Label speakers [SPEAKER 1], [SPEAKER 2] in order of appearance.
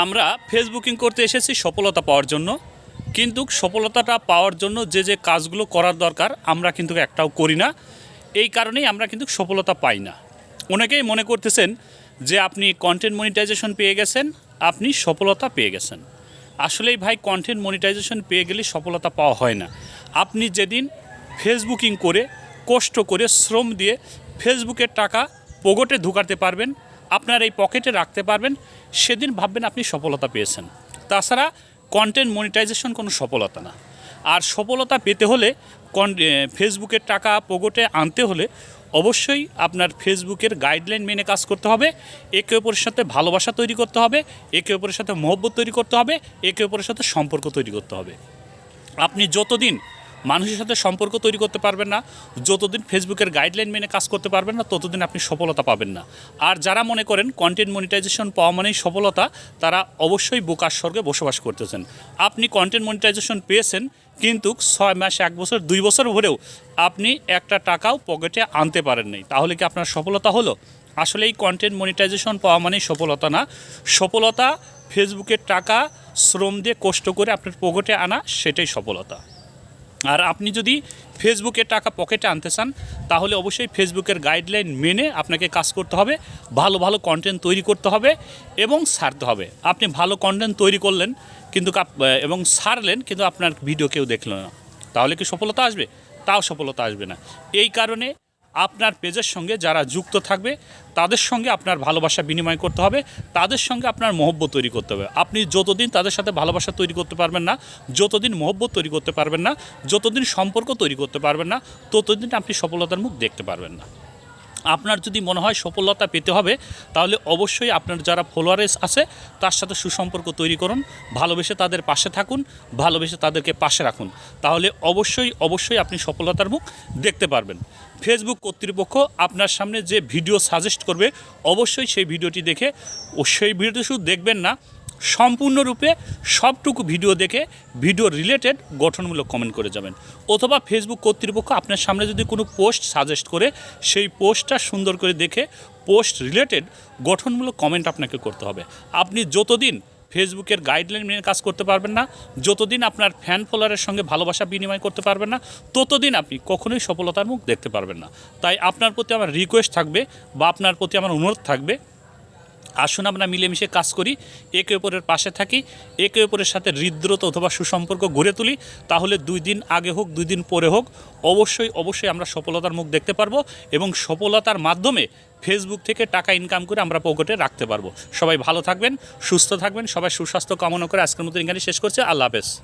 [SPEAKER 1] আমরা ফেসবুকিং করতে এসেছি সফলতা পাওয়ার জন্য, কিন্তু সফলতাটা পাওয়ার জন্য যে যে কাজগুলো করার দরকার আমরা কিন্তু একটাও করি না। এই কারণেই আমরা কিন্তু সফলতা পাই না। অনেকেই মনে করতেছেন যে আপনি কন্টেন্ট মনিটাইজেশন পেয়ে গেছেন, আপনি সফলতা পেয়ে গেছেন। আসলেই ভাই কন্টেন্ট মনিটাইজেশন পেয়ে গেলে সফলতা পাওয়া হয় না। আপনি যেদিন ফেসবুকিং করে, কষ্ট করে, শ্রম দিয়ে ফেসবুকের টাকা পকেটে ঢুকাতে পারবেন আপনার এই পকেটে রাখতে পারবেন, সেদিন ভাববেন আপনি সফলতা পেয়েছেন। তাছাড়া কন্টেন্ট মনিটাইজেশন কোনো সফলতা না। আর সফলতা পেতে হলে ফেসবুকের টাকা পকেটে আনতে হলে অবশ্যই আপনার ফেসবুকের গাইডলাইন মেনে কাজ করতে হবে। একে অপরের সাথে ভালোবাসা তৈরি করতে হবে, একে অপরের সাথে মহব্বত তৈরি করতে হবে, একে অপরের সাথে সম্পর্ক তৈরি করতে হবে। আপনি যতদিন মানুষের সাথে সম্পর্ক তৈরি করতে পারবেন না, যতদিন ফেসবুকের গাইডলাইন মেনে কাজ করতে পারবেন না, ততদিন আপনি সফলতা পাবেন না। আর যারা মনে করেন কন্টেন্ট মনিটাইজেশন পাওয়া মানেই সফলতা, তারা অবশ্যই বোকার স্বর্গে বসবাস করতেছেন। আপনি কন্টেন্ট মনিটাইজেশন পেয়েছেন, কিন্তু ছয় মাস, এক বছর, দুই বছর ভরেও আপনি একটা টাকাও পকেটে আনতে পারেন নাই। তাহলে কি আপনার সফলতা হলো? আসলে এই কন্টেন্ট মনিটাইজেশন পাওয়া মানেই সফলতা না। সফলতা ফেসবুকের টাকা, শ্রম দিয়ে কষ্ট করে আপনার পকেটে আনা, সেটাই সফলতা। আর আপনি যদি ফেসবুকের টাকা পকেটে আনতে চান, তাহলে অবশ্যই ফেসবুকের গাইডলাইন মেনে আপনাকে কাজ করতে হবে, ভালো ভালো কন্টেন্ট তৈরি করতে হবে এবং সারতে হবে। আপনি ভালো কন্টেন্ট তৈরি করলেন কিন্তু এবং সারলেন কিন্তু আপনার ভিডিও কেউ দেখল না। তাহলে কি সফলতা আসবে? তাও সফলতা আসবে না। এই কারণে আপনার পেজের সঙ্গে যারা যুক্ত থাকবে, তাদের সঙ্গে আপনার ভালোবাসা বিনিময় করতে হবে, তাদের সঙ্গে আপনার মহব্ব তৈরি করতে হবে। আপনি যতদিন তাদের সাথে ভালোবাসা তৈরি করতে পারবেন না, যতদিন মহব্ব তৈরি করতে পারবেন না, যতদিন সম্পর্ক তৈরি করতে পারবেন না, ততদিন আপনি সফলতার মুখ দেখতে পারবেন না। আপনার যদি মনে হয় সফলতা পেতে হবে, তাহলে অবশ্যই আপনার যারা ফলোয়ার্স আছে, তার সাথে সুসম্পর্ক তৈরি করুন, ভালোবেসে তাদের পাশে থাকুন, ভালোবেসে তাদেরকে পাশে রাখুন। তাহলে অবশ্যই অবশ্যই আপনি সফলতার মুখ দেখতে পারবেন। ফেসবুক কর্তৃপক্ষ আপনার সামনে যে ভিডিও সাজেস্ট করবে, অবশ্যই সেই ভিডিওটি দেখে ও সেই ভিডিওটি শুধু দেখবেন না সম্পূর্ণরূপে সবটুকু ভিডিও দেখে ভিডিও রিলেটেড গঠনমূলক কমেন্ট করে যাবেন। অথবা ফেসবুক কর্তৃপক্ষ আপনার সামনে যদি কোনো পোস্ট সাজেস্ট করে, সেই পোস্টটা সুন্দর করে দেখে পোস্ট রিলেটেড গঠনমূলক কমেন্ট আপনাকে করতে হবে। আপনি যতদিন ফেসবুকের গাইডলাইন মেনে কাজ করতে পারবেন না, যতদিন আপনার ফ্যান ফলোয়ারের সঙ্গে ভালোবাসা বিনিময় করতে পারবেন না, ততদিন আপনি কখনোই সফলতার মুখ দেখতে পারবেন না। তাই আপনার প্রতি আমার রিকোয়েস্ট থাকবে বা আপনার প্রতি আমার অনুরোধ থাকবে আসুন আমরা মিলেমিশে কাজ করি, একে অপরের পাশে থাকি, একে অপরের সাথে হৃদ্রতা অথবা সুসম্পর্ক গড়ে তুলি, তাহলে দুই দিন আগে হোক, দুই দিন পরে হোক, অবশ্যই অবশ্যই আমরা সফলতার মুখ দেখতে পারব এবং সফলতার মাধ্যমে ফেসবুক থেকে টাকা ইনকাম করে আমরা পকেটে রাখতে পারব। সবাই ভালো থাকবেন, সুস্থ থাকবেন, সবাই সুস্বাস্থ্য কামনা করে আজকের মতো এখানে শেষ করছে। আল্লাহ হাফেজ।